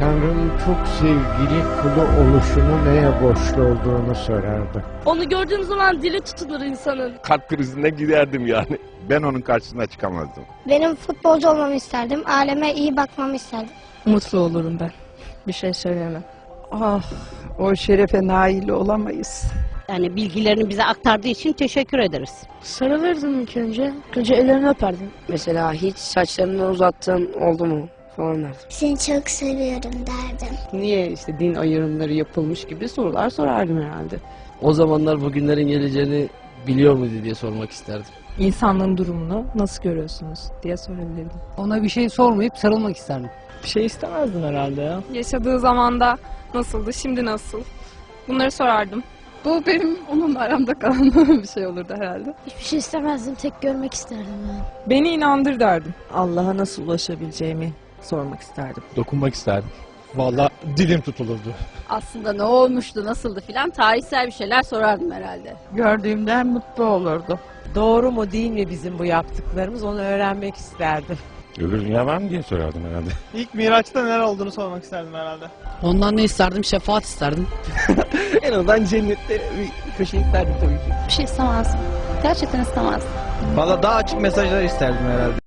Tanrı'nın çok sevgili kulu oluşunu neye borçlu olduğunu sorardı. Onu gördüğüm zaman dili tutulur insanın. Kalp krizine giderdim yani. Ben onun karşısına çıkamazdım. Benim futbolcu olmamı isterdim. Aileme iyi bakmamı isterdim. Mutlu olurum ben. Bir şey söyleyemem. Ah, o şerefe nail olamayız. Yani bilgilerini bize aktardığı için teşekkür ederiz. Sarılırdım ilk önce. Önce ellerini öperdim. Mesela hiç saçlarını uzattığın oldu mu falan derdim. Seni çok seviyorum derdim. Niye işte din ayrımları yapılmış gibi sorular sorardım herhalde. O zamanlar bugünlerin geleceğini biliyor muydu diye sormak isterdim. İnsanlığın durumunu nasıl görüyorsunuz diye sorabilirdim. Ona bir şey sormayıp sarılmak isterdim. Bir şey istemezdim herhalde ya. Yaşadığı zamanda nasıldı, şimdi nasıl? Bunları sorardım. Bu benim onunla aramda kalan bir şey olurdu herhalde. Hiçbir şey istemezdim. Tek görmek isterdim ben. Beni inandır derdim. Allah'a nasıl ulaşabileceğimi sormak isterdim. Dokunmak isterdim. Valla dilim tutulurdu. Aslında ne olmuştu, nasıldı filan tarihsel bir şeyler sorardım herhalde. Gördüğümden mutlu olurdu. Doğru mu değil mi bizim bu yaptıklarımız onu öğrenmek isterdim. Öbür dünya var mı diye sorardım herhalde. İlk Miraç'ta neler olduğunu sormak isterdim herhalde. Ondan ne isterdim? Şefaat isterdim. En azından cennette bir köşe isterdim tabii ki. Bir şey istemezdim. Gerçekten istemezdim. Valla daha açık mesajlar isterdim herhalde.